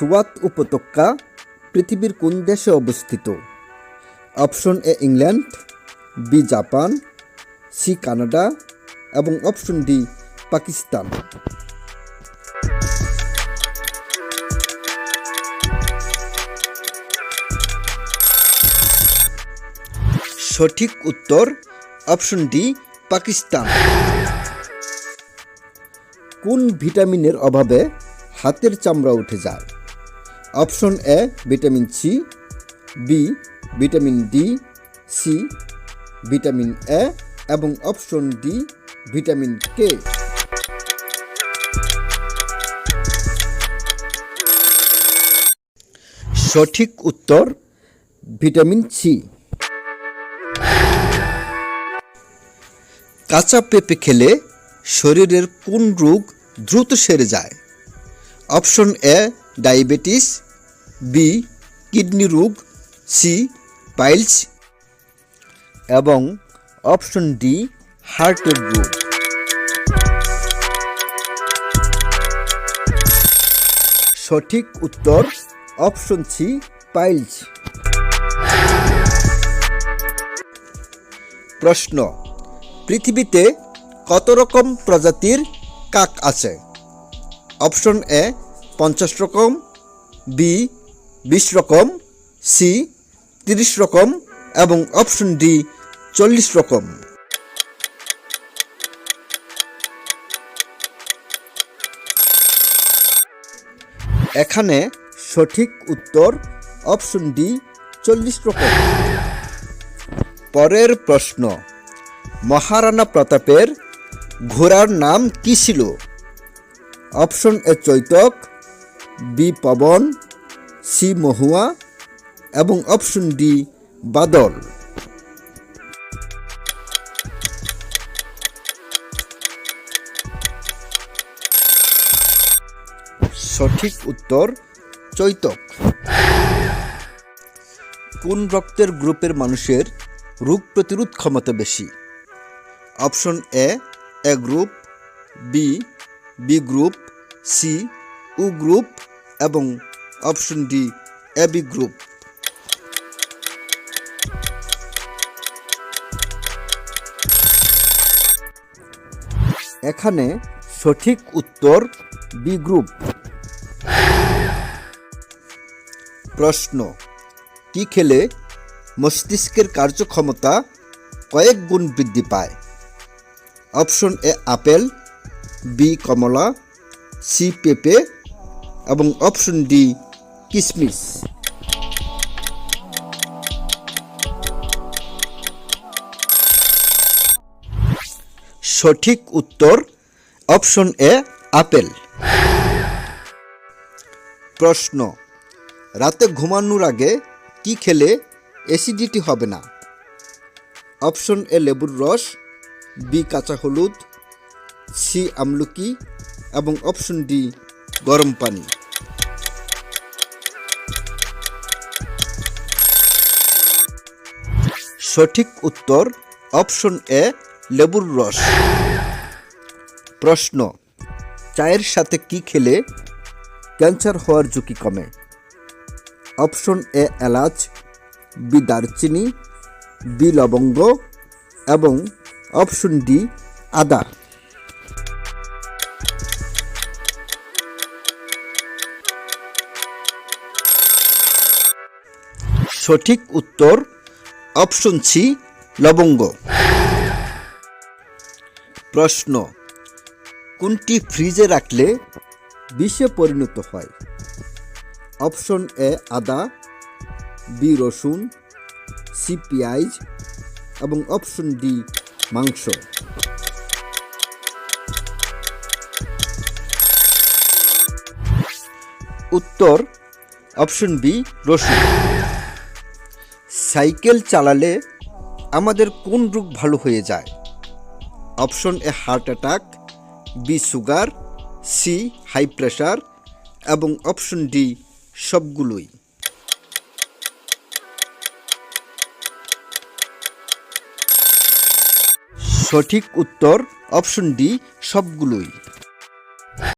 সুয়াত উপত্যকা পৃথিবীর কোন দেশে অবস্থিত? Option A England, B Japan, C Canada এবং অপশন ডি পাকিস্তান। সঠিক উত্তর অপশন ডি পাকিস্তান। কোন ভিটামিনের অভাবে হাতের চামড়া উঠে যায়? Option A vitamin C, B vitamin D, C vitamin A এবং অপশন ডি ভিটামিন কে। সঠিক উত্তর ভিটামিন সি। কাঁচা পেঁপে খেলে শরীরের কোন রোগ দ্রুত সেরে যায়? Option A diabetes, B, kidney রোগ, সি, পাইলস এবং অপশন ডি, হার্টের রোগ। সঠিক উত্তর অপশন সি, পাইলস। প্রশ্ন, পৃথিবীতে কত রকম প্রজাতির কাক আছে? অপশন এ পঞ্চাশ রকম, বি, বিশ রকম, সি, তিরিশ রকম এবং অপশন ডি, চল্লিশ রকম। এখানে সঠিক উত্তর, অপশন ডি, চল্লিশ রকম। পরের প্রশ্ন, মহারানা প্রতাপের ঘোড়ার নাম কি ছিল? Option A Chetak B Pavan C Mahua এবং অপশন ডি, বাদল। সঠিক উত্তর, চৈতক। কোন রক্তের গ্রুপের মানুষের রোগ প্রতিরোধ ক্ষমতা বেশি? Option A A group, B B group, C O group এবং option D A B group এখানে সঠিক উত্তর বি গ্রুপ প্রশ্ন, কি খেলে মস্তিষ্কের কার্যক্ষমতা কয়েক গুণ বৃদ্ধি পায়? অপশন এ আপেল বি কমলা সি পেঁপে এবং অপশন ডি কিশমিশ সঠিক উত্তর, অপশন এ, আপেল। প্রশ্ন, রাতে ঘুমানোর আগে কি খেলে অ্যাসিডিটি হবে না? অপশন এ, লেবুর রস, বি, কাঁচা হলুদ, সি, আমলকি এবং অপশন ডি গরম পানি। সঠিক উত্তর, অপশন এ, লেবুর রস। প্রশ্ন, চায়ের সাথে কি খেলে ক্যান্সার হওয়ার ঝুঁকি কমে? অপশন এ, এলাচ, বি, দারচিনি, বি, লবঙ্গ এবং অপশন ডি, আদা। সঠিক উত্তর, অপশন সি লবঙ্গ। প্রশ্ন, কোনটি ফ্রিজে রাখলে বিষে পরিণত হয়? অপশন এ আদা বি রসুন সি পেঁয়াজ এবং অপশন ডি মাংস। উত্তর, অপশন বি রসুন। সাইকেল চালালে আমাদের কোন রোগ ভালো হয়ে যায়? Option A heart attack, B sugar, C high pressure এবং অপশন ডি সবগুলোই। সঠিক উত্তর অপশন ডি সবগুলোই।